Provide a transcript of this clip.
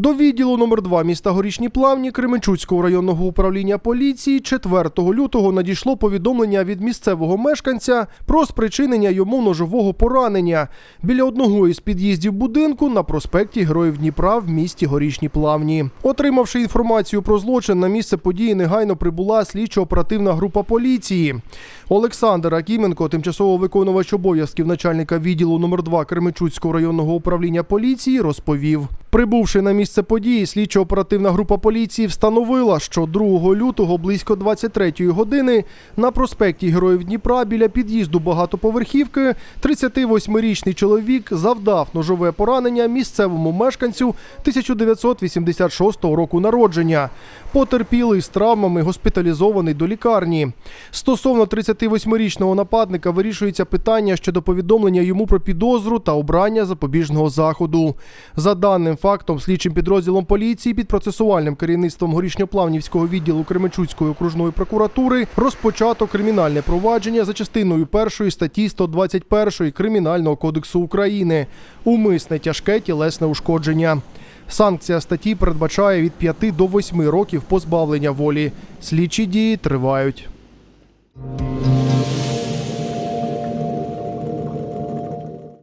До відділу номер 2 міста Горішні Плавні Кременчуцького районного управління поліції 4 лютого надійшло повідомлення від місцевого мешканця про спричинення йому ножового поранення біля одного із під'їздів будинку на проспекті Героїв Дніпра в місті Горішні Плавні. Отримавши інформацію про злочин, на місце події негайно прибула слідчо-оперативна група поліції. Олександр Акіменко, тимчасово виконувач обов'язків начальника відділу номер 2 Кременчуцького районного управління поліції, розповів. Прибувши на місце події, слідчо-оперативна група поліції встановила, що 2 лютого близько 23-ї години на проспекті Героїв Дніпра біля під'їзду багатоповерхівки 38-річний чоловік завдав ножове поранення місцевому мешканцю 1986 року народження. Потерпілий з травмами госпіталізований до лікарні. Стосовно 38-річного нападника вирішується питання щодо повідомлення йому про підозру та обрання запобіжного заходу. За даним фактом, слідчим підрозділом поліції під процесуальним керівництвом горішньоплавнівського відділу Кременчуцької окружної прокуратури розпочато кримінальне провадження за частиною першої статті 121 Кримінального кодексу України. Умисне тяжке тілесне ушкодження. Санкція статті передбачає від 5 до 8 років позбавлення волі. Слідчі дії тривають.